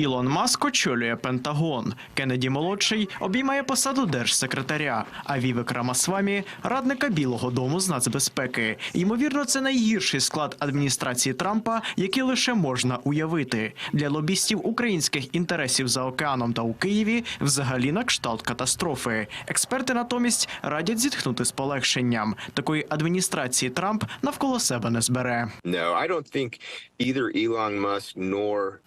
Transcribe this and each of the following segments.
Ілон Маск очолює Пентагон. Кеннеді молодший обіймає посаду держсекретаря. А Вівек Рамасвамі радника Білого Дому з нацбезпеки. Ймовірно, це найгірший склад адміністрації Трампа, який лише можна уявити. Для лобістів українських інтересів за океаном та у Києві взагалі на кшталт катастрофи. Експерти натомість радять зітхнути з полегшенням. Такої адміністрації Трамп навколо себе не збере.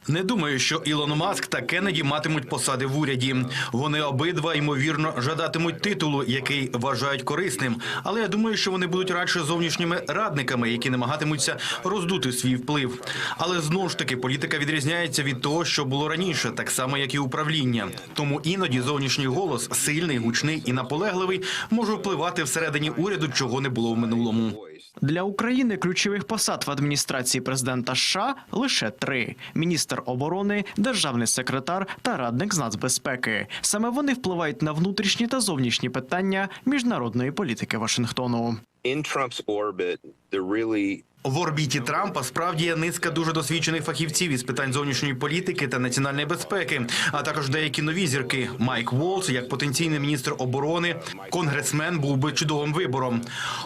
Не думаю, що Ілон Маск та Кеннеді матимуть посади в уряді. Вони обидва ймовірно жадатимуть титулу, який вважають корисним. Але я думаю, що вони будуть радше зовнішніми радниками, які намагатимуться роздути свій вплив. Але знову ж таки політика відрізняється від того, що було раніше, так само як і управління. Тому іноді зовнішній голос сильний, гучний і наполегливий може впливати всередині уряду, чого не було в минулому. Для України ключових посад в адміністрації президента США лише три: міністр оборони, державний секретар та радник з нацбезпеки. Саме вони впливають на внутрішні та зовнішні питання міжнародної політики Вашингтону. in Trump's orbit, there really В орбіті Трампа справді є низка дуже досвідчених фахівців із питань зовнішньої політики та національної безпеки, а також деякі нові зірки. Майк Волц, як потенційний міністр оборони, конгресмен був би чудовим вибором.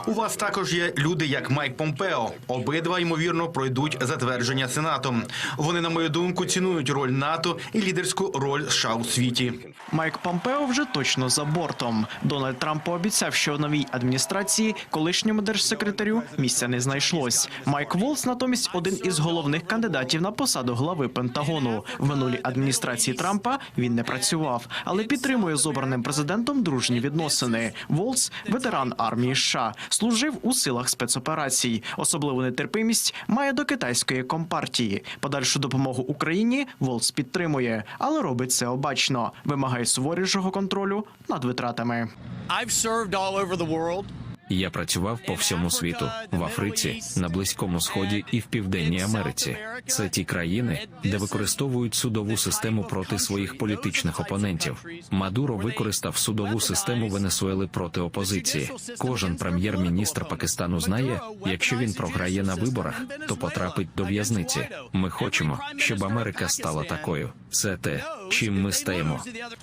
У вас також є люди, як Майк Помпео. Обидва ймовірно пройдуть затвердження сенатом. Вони, на мою думку, цінують роль НАТО і лідерську роль США у світі. Майк Помпео вже точно за бортом. Дональд Трамп пообіцяв, що в новій адміністрації колишньому держсекретарю місця не знайшлось. Майк Волс натомість один із головних кандидатів на посаду глави Пентагону. В минулій адміністрації Трампа він не працював, але підтримує з обраним президентом дружні відносини. Волс ветеран армії США, служив у силах спецоперацій. Особливу нетерпимість має до китайської компартії. Подальшу допомогу Україні Волс підтримує, але робить це обачно. Вимагає суворішого контролю над витратами. I've served all over the world. Я працював по всьому світу в Африці, на Близькому Сході і в Південній Америці. Це ті країни, де використовують судову систему проти своїх політичних опонентів. Мадуро використав судову систему Венесуели проти опозиції. Кожен прем'єр-міністр Пакистану знає, якщо він програє на виборах, то потрапить до в'язниці. Ми хочемо, щоб Америка стала такою. Це те, чим ми стаємо.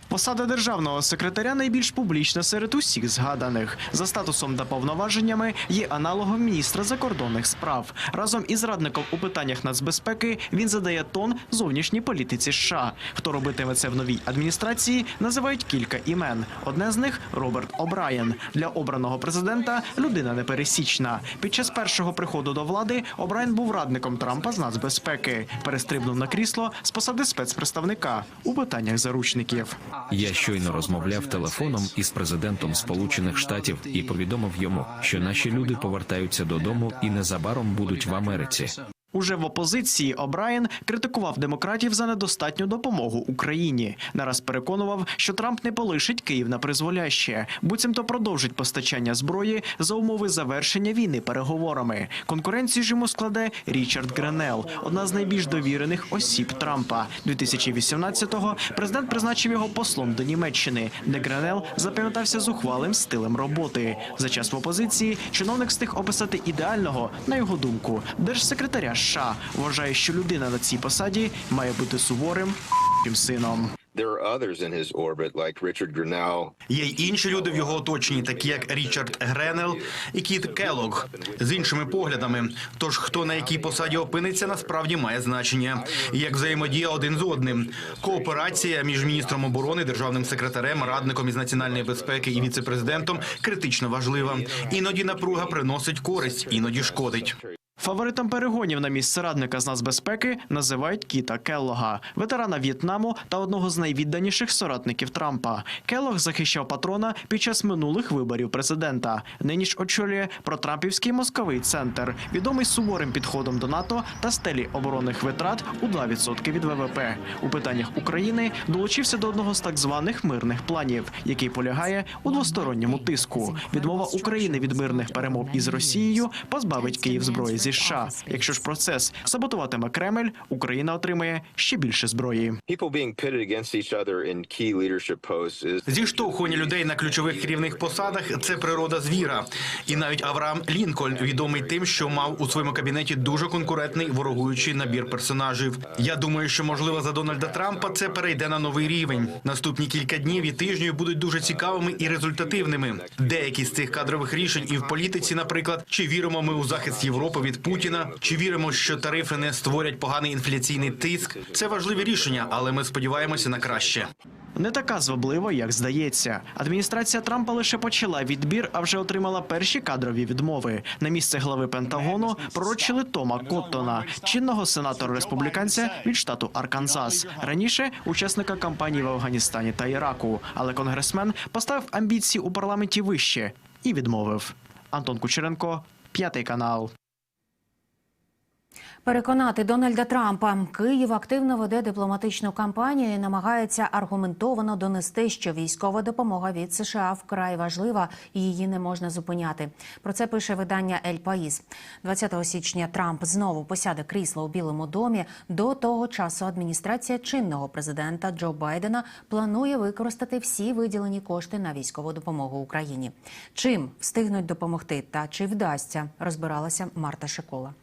Посада державного секретаря найбільш публічна серед усіх згаданих. За статусом та повноваженнями є аналогом міністра закордонних справ. Разом із радником у питаннях нацбезпеки він задає тон зовнішній політиці США. Хто робитиме це в новій адміністрації, називають кілька імен. Одне з них Роберт О'Брайен. Для обраного президента людина непересічна. Під час першого приходу до влади О'Брайен був радником Трампа з нацбезпеки. Перестрибнув на крісло з посади спецпредставника у питаннях заручників. Я щойно розмовляв телефоном із президентом Сполучених Штатів і повідомив йому, що наші люди повертаються додому і незабаром будуть в Америці. Уже в опозиції О'Брайен критикував демократів за недостатню допомогу Україні. Нараз переконував, що Трамп не полишить Київ на призволяще, буцімто продовжить постачання зброї за умови завершення війни переговорами. Конкуренцію ж йому складе Річард Гренел, одна з найбільш довірених осіб Трампа. 2018-го президент призначив його послом до Німеччини, де Гренел запам'ятався зухвалим стилем роботи. За час в опозиції чиновник встиг описати ідеального, на його думку, держсекретаря США. Вважає, що людина на цій посаді має бути суворим сином. Є й інші люди в його оточенні, такі як Річард Гренел і Кіт Келлог, з іншими поглядами. Тож хто на якій посаді опиниться, насправді має значення. Як взаємодія один з одним. Кооперація між міністром оборони, державним секретарем, радником із національної безпеки і віцепрезидентом критично важлива. Іноді напруга приносить користь, іноді шкодить. Фаворитом перегонів на місце радника з нацбезпеки називають Кіта Келлога, ветерана В'єтнаму та одного з найвідданіших соратників Трампа. Келлог захищав патрона під час минулих виборів президента. Нині ж очолює протрампівський мозковий центр, відомий суворим підходом до НАТО та стелі оборонних витрат у 2% від ВВП. У питаннях України долучився до одного з так званих мирних планів, який полягає у двосторонньому тиску. Відмова України від мирних перемов із Росією позбавить Київ зброї зі США. Якщо ж процес саботуватиме Кремль, Україна отримає ще більше зброї. Зіштовхування людей на ключових керівних посадах це природа звіра. І навіть Авраам Лінкольн відомий тим, що мав у своєму кабінеті дуже конкурентний ворогуючий набір персонажів. Я думаю, що можливо за Дональда Трампа це перейде на новий рівень. Наступні кілька днів і тижнів будуть дуже цікавими і результативними. Деякі з цих кадрових рішень і в політиці, наприклад, чи віримо ми у захист Європи від Путіна, чи віримо, що тарифи не створять поганий інфляційний тиск. Це важливі рішення, але ми сподіваємося на краще. Не така зваблива, як здається. Адміністрація Трампа лише почала відбір, а вже отримала перші кадрові відмови. На місце глави Пентагону пророчили Тома Коттона, чинного сенатора республіканця від штату Арканзас. Раніше учасника кампанії в Афганістані та Іраку. Але конгресмен поставив амбіції у парламенті вище і відмовив. Антон Кучеренко, п'ятий канал. Переконати Дональда Трампа Київ активно веде дипломатичну кампанію і намагається аргументовано донести, що військова допомога від США вкрай важлива і її не можна зупиняти. Про це пише видання Ель Паїс. 20 січня Трамп знову посяде крісло у Білому домі. До того часу адміністрація чинного президента Джо Байдена планує використати всі виділені кошти на військову допомогу Україні. Чим встигнуть допомогти та чи вдасться, розбиралася Марта Шикола.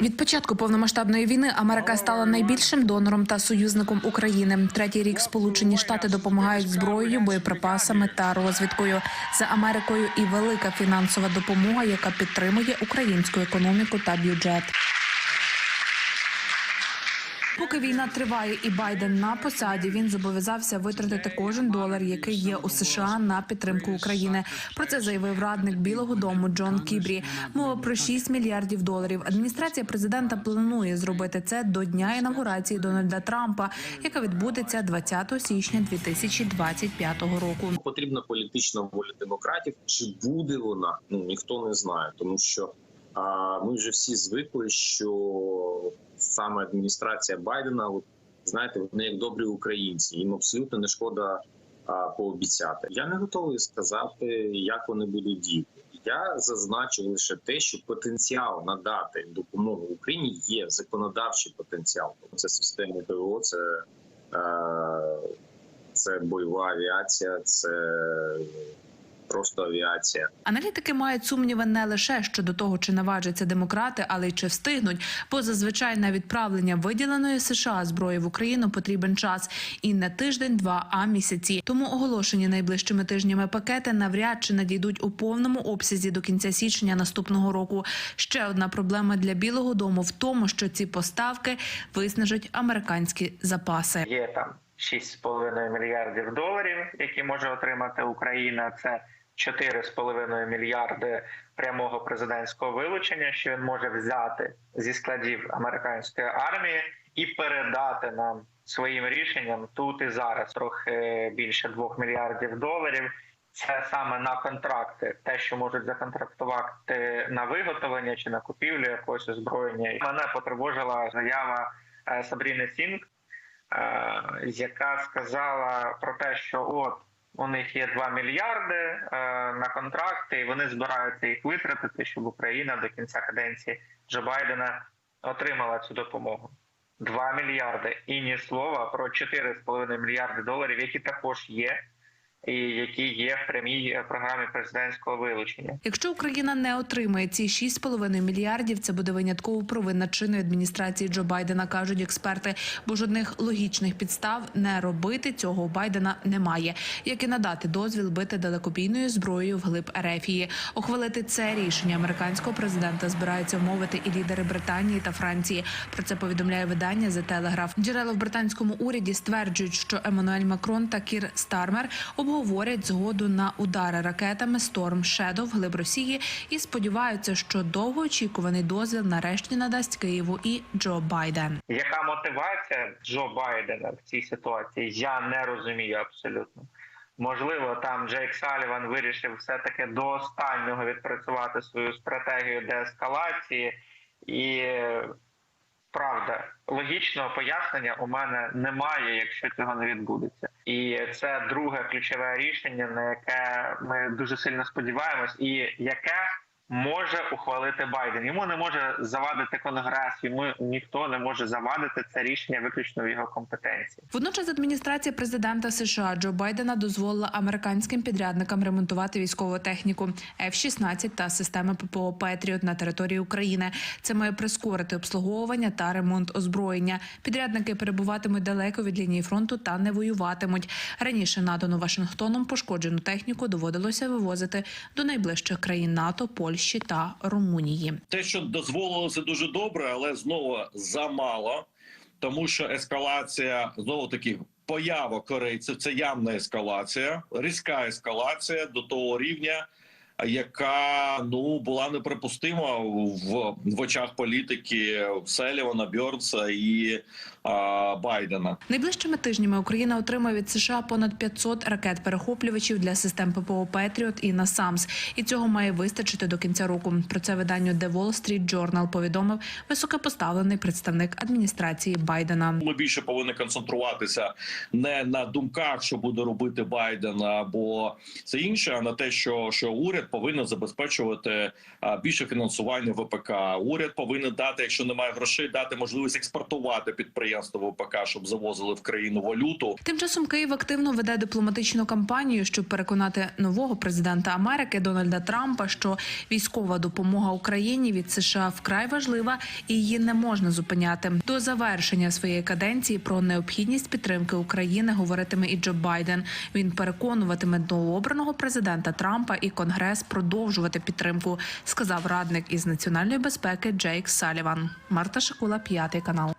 Від початку повномасштабної війни Америка стала найбільшим донором та союзником України. Третій рік Сполучені Штати допомагають зброєю, боєприпасами та розвідкою. За Америкою і велика фінансова допомога, яка підтримує українську економіку та бюджет. Поки війна триває і Байден на посаді, він зобов'язався витратити кожен долар, який є у США на підтримку України. Про це заявив радник Білого Дому Джон Кібрі. Мова про 6 мільярдів доларів. Адміністрація президента планує зробити це до дня інавгурації Дональда Трампа, яка відбудеться 20 січня 2025 року. потрібна політична воля демократів. Чи буде вона? Ну ніхто не знає, тому що а, ми вже всі звикли, що саме адміністрація Байдена, от знаєте, вони як добрі українці, їм абсолютно не шкода а, пообіцяти. Я не готовий сказати, як вони будуть діяти. Я зазначив лише те, що потенціал надати допомогу Україні є законодавчий потенціал. Це системи ПВО, це е, це бойова авіація, це просто авіація. Аналітики мають сумніви не лише щодо того, чи наважаться демократи, але й чи встигнуть. Бо зазвичай на відправлення виділеної США зброї в Україну потрібен час і не тиждень, два, а місяці. Тому оголошені найближчими тижнями пакети навряд чи надійдуть у повному обсязі до кінця січня наступного року. Ще одна проблема для Білого Дому в тому, що ці поставки виснажать американські запаси. Є там 6,5 мільярдів доларів, які може отримати Україна. Це 4,5 мільярди прямого президентського вилучення, що він може взяти зі складів американської армії і передати нам своїм рішенням тут і зараз. Трохи більше 2 мільярдів доларів. Це саме на контракти, те, що можуть законтрактувати на виготовлення чи на купівлю якогось озброєння. Мене потривожила заява е, Сабріни Сінг, яка сказала про те, що от у них є 2 мільярди е, на контракти, і вони збираються їх витратити, щоб Україна до кінця каденції Джо Байдена отримала цю допомогу. 2 мільярди і ні слова про 4,5 мільярди доларів, які також є, і які є в прямій е, програмі президентського вилучення. Якщо Україна не отримає ці 6,5 мільярдів, це буде винятково провина чинної адміністрації Джо Байдена, кажуть експерти. Бо жодних логічних підстав не робити цього у Байдена немає, як і надати дозвіл бити далекобійною зброєю вглиб Ерефії. Ухвалити це рішення американського президента збираються вмовити і лідери Британії та Франції. Про це повідомляє видання The Telegraph. Джерела в британському уряді стверджують, що Еммануель Макрон та Кір Стармер обговорять згоду на удари ракетами Storm Shadow вглиб Росії і сподіваються, що довгоочікуваний дозвіл нарешті надасть Києву і Джо Байден. Яка мотивація Джо Байдена в цій ситуації? Я не розумію абсолютно. Можливо, там Джейк Саліван вирішив все таки до останнього відпрацювати свою стратегію деескалації, і правда, логічного пояснення у мене немає, якщо цього не відбудеться. І це друге ключове рішення, на яке ми дуже сильно сподіваємось, і яке може ухвалити Байден. Йому не може завадити конгрес, йому ніхто не може завадити це рішення виключно в його компетенції. Водночас адміністрація президента США Джо Байдена дозволила американським підрядникам ремонтувати військову техніку F-16 та системи ППО Петріот на території України. Це має прискорити обслуговування та ремонт озброєння. Підрядники перебуватимуть далеко від лінії фронту та не воюватимуть. Раніше надану Вашингтоном пошкоджену техніку доводилося вивозити до найближчих країн НАТО, Польщі та Румунії. те, що дозволилося дуже добре, але знову замало, тому що ескалація знову таки. Поява корейців це явна ескалація, різка ескалація до того рівня, яка ну була неприпустима в, в очах політики Селівана, Бьорнса і а, Байдена. Найближчими тижнями Україна отримає від США понад 500 ракет-перехоплювачів для систем ППО Петріот і НАСАМС. І цього має вистачити до кінця року. Про це виданню The Wall Street Journal повідомив високопоставлений представник адміністрації Байдена. Ми більше повинні концентруватися не на думках, що буде робити Байден або це інше, а на те, що, що уряд повинен забезпечувати більше фінансування ВПК. Уряд повинен дати, якщо немає грошей, дати можливість експортувати підприємства ВПК, щоб завозили в країну валюту. Тим часом Київ активно веде дипломатичну кампанію, щоб переконати нового президента Америки Дональда Трампа, що військова допомога Україні від США вкрай важлива і її не можна зупиняти. До завершення своєї каденції про необхідність підтримки України говоритиме і Джо Байден. Він переконуватиме новообраного президента Трампа і Конгрес продовжувати підтримку, сказав радник із національної безпеки Джейк Саліван. Марта Шакула, п'ятий канал.